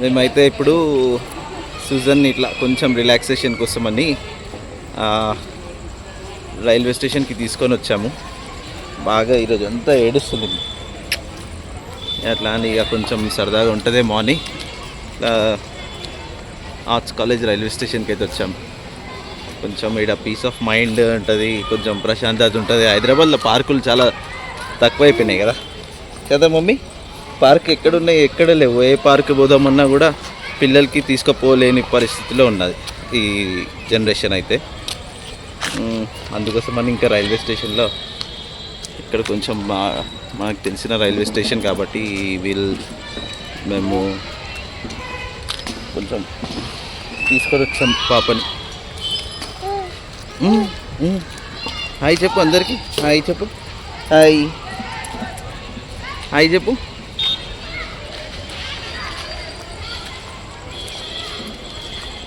మేమైతే ఇప్పుడు సుజన్ ఇట్లా కొంచెం రిలాక్సేషన్ కోసమని రైల్వే స్టేషన్కి తీసుకొని వచ్చాము. బాగా ఈరోజు అంతా ఏడుస్తుంది. అట్లా అని ఇక కొంచెం సరదాగా ఉంటుంది మార్నింగ్ ఆర్ట్స్ కాలేజ్ రైల్వే స్టేషన్కి అయితే వచ్చాము కొంచెం ఇక్కడ పీస్ ఆఫ్ మైండ్ ఉంటుంది కొంచెం ప్రశాంతత ఉంటుంది. హైదరాబాద్లో పార్కులు చాలా తక్కువైపోయినాయి కదా. కదా మమ్మీ? పార్క్ ఎక్కడున్నాయి ఎక్కడ లేవు. ఏ పార్క్ పోదామన్నా కూడా పిల్లలకి తీసుకుపోలేని పరిస్థితిలో ఉన్నది ఈ జనరేషన్ అయితే. అందుకోసం అని ఇంకా రైల్వే స్టేషన్లో ఇక్కడ కొంచెం మా మనకు తెలిసిన రైల్వే స్టేషన్ కాబట్టి వీల్ మేము కొంచెం తీసుకొని వచ్చాం పాపని హాయ్ చెప్పు అందరికీ. హాయ్ చెప్పు. హాయ్. హాయ్ చెప్పు.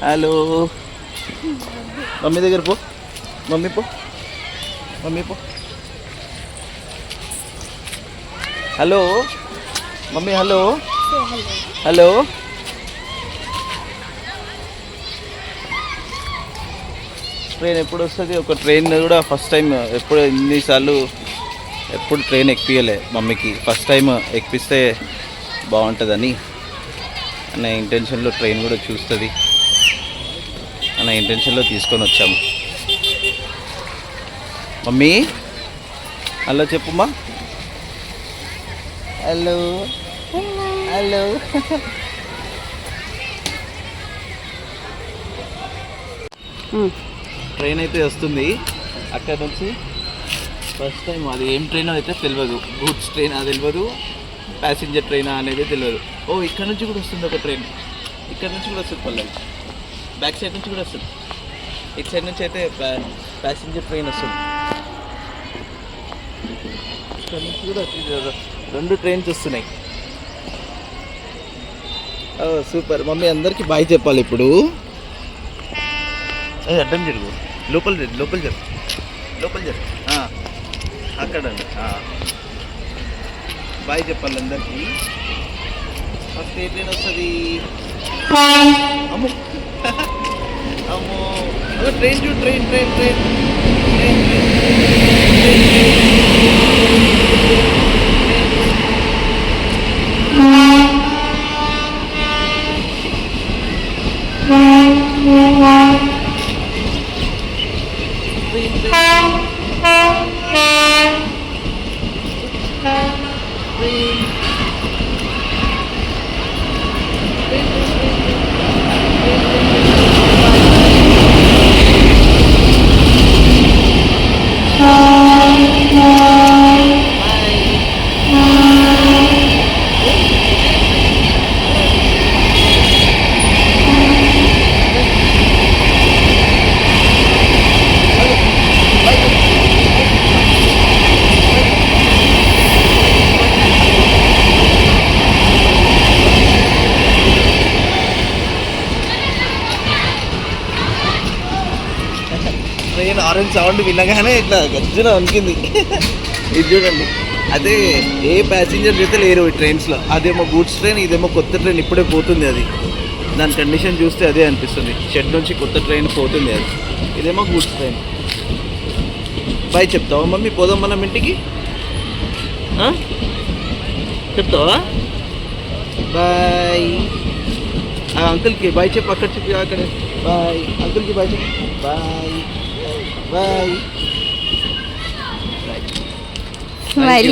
హలో. మమ్మీ దగ్గర పో. మమ్మీ పో. మమ్మీ పో. Hello. Mummy hello. Hello. Train ఎప్పుడు వస్తుంది? ఒక ట్రైన్ కూడా ఫస్ట్ టైం ఎప్పుడు ఎన్నిసార్లు ఎప్పుడు ట్రైన్ ఎక్కియలే మమ్మీకి. ఫస్ట్ టైం ఎక్కిస్తే బాగుంటుందని. అనే ఇంటెన్షన్లో ట్రైన్ కూడా చూస్తుంది. అనే ఇంటెన్షన్లో తీసుకొని వచ్చాము. మమ్మీ? హలో చెప్పుమా? హలో. హలో. ట్రైన్ అయితే వస్తుంది. అక్కడ నుంచి ఫస్ట్ టైం అది ఏం ట్రైన్ అయితే తెలియదు గూడ్స్ ట్రైన్ అది తెలియదు ప్యాసింజర్ ట్రైన్ అనేది తెలియదు ఓ ఇక్కడ నుంచి కూడా వస్తుంది ఒక ట్రైన్ ఇక్కడ నుంచి కూడా వస్తుంది పల్లవి బ్యాక్ సైడ్ నుంచి కూడా వస్తుంది. ఇటు సైడ్ నుంచి అయితే ప్యాసింజర్ ట్రైన్ వస్తుంది. ఇక్కడ నుంచి కూడా రెండు ట్రైన్స్ వస్తున్నాయి. ఓ సూపర్. మమ్మీ అందరికి బాయ్ చెప్పాలి ఇప్పుడు. అడ్డం జరుగు లోపల జరుగు లోపల జరుగు లోపల జరుగు ఆ, అక్కడ బాయ్ చెప్పాలి అందరికి. ఫస్ట్ ఏ ట్రైన్ వస్తుంది? అమ్మో. అమ్మో అదో ట్రైన్ చూ train train train train train train train train train orange sound వినగానే ఇట్లా గజ్జున వణికింది ఇది చూడండి. అదే ఏ ప్యాసింజర్ అయితే లేరు ఈ ట్రైన్స్లో అదేమో గూడ్స్ ట్రైన్ ఇదేమో కొత్త ట్రైన్ ఇప్పుడే పోతుంది అది. దాని కండిషన్ చూస్తే అదే అనిపిస్తుంది. షెడ్ నుంచి కొత్త ట్రైన్ పోతుంది అది. ఇదేమో గూడ్స్ ట్రైన్ బాయ్ చెప్తావా మమ్మీ? పోదాం మనం ఇంటికి? చెప్తావా? బాయ్. ఆ అంకుల్కి బాయ్ చెప్పు అక్కడ చెప్పి అక్కడ. బాయ్. అంకుల్కి బాయ్ చెప్పు. బాయ్. Vai. Vai.